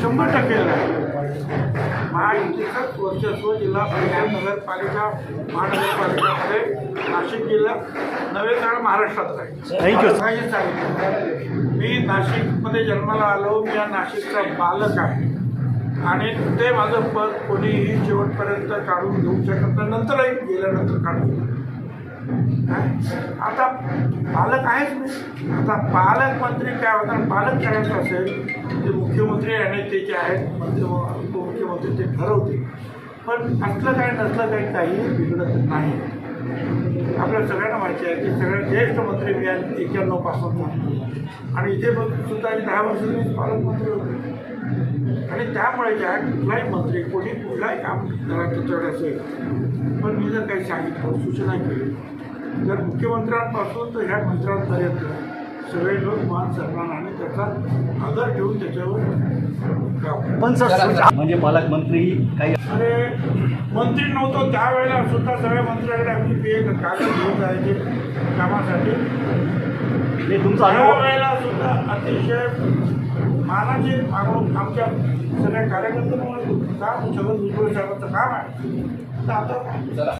शंभर टक्के महायुतीचंच वर्चस्व जिल्हा परिषद नगरपालिका महानगरपालिकामध्ये नाशिक जिल्हा नव्हे तर महाराष्ट्रात. काही सांगितलं मी नाशिकमध्ये जन्माला आलो. मी या नाशिकचा बालक आहे. आणि ते माझं पद कोणीही शेवटपर्यंत काढून घेऊ शकत नाही. नंतरही गेल्यानंतर काढून? आता पालक आहेच मी. आता पालकमंत्री काय होतात? पालक करायचं असेल ते मुख्यमंत्री आणि ते जे आहेत मंत्री उपमुख्यमंत्री ते ठरवते पण असलं काय नसलं काही काही बिघडत नाही. आपल्या सगळ्यांना माहिती आहे की सगळ्यात ज्येष्ठ मंत्री मी आहे एक्क्याण्णवपासून आणि इथे बघ सुद्धा दहा वर्ष पालकमंत्री होते. आणि त्यामुळे काय कुठलाही मंत्री कोणी कुठलाही काम घरात असेल पण मी जर काही सांगितलं सूचना केली तर मुख्यमंत्र्यांपासून तर ह्या मंत्र्यांपर्यंत सगळे लोक मान सन्मान आणि त्याचा आदर ठेवून त्याच्यावर पण सर म्हणजे पालकमंत्री काही अरे मंत्री नव्हतो त्यावेळेला सुद्धा सगळ्या मंत्र्याकडे आमची पी कागद घेऊन जायचे कामासाठी. तुमचा अनुभव त्यावेळेला सुद्धा अतिशय मानाचे मानव आमच्या सगळ्या कार्यकर्त्यांमुळे काम सगळं भुजबळ साहेबांचं काम आहे. तर आता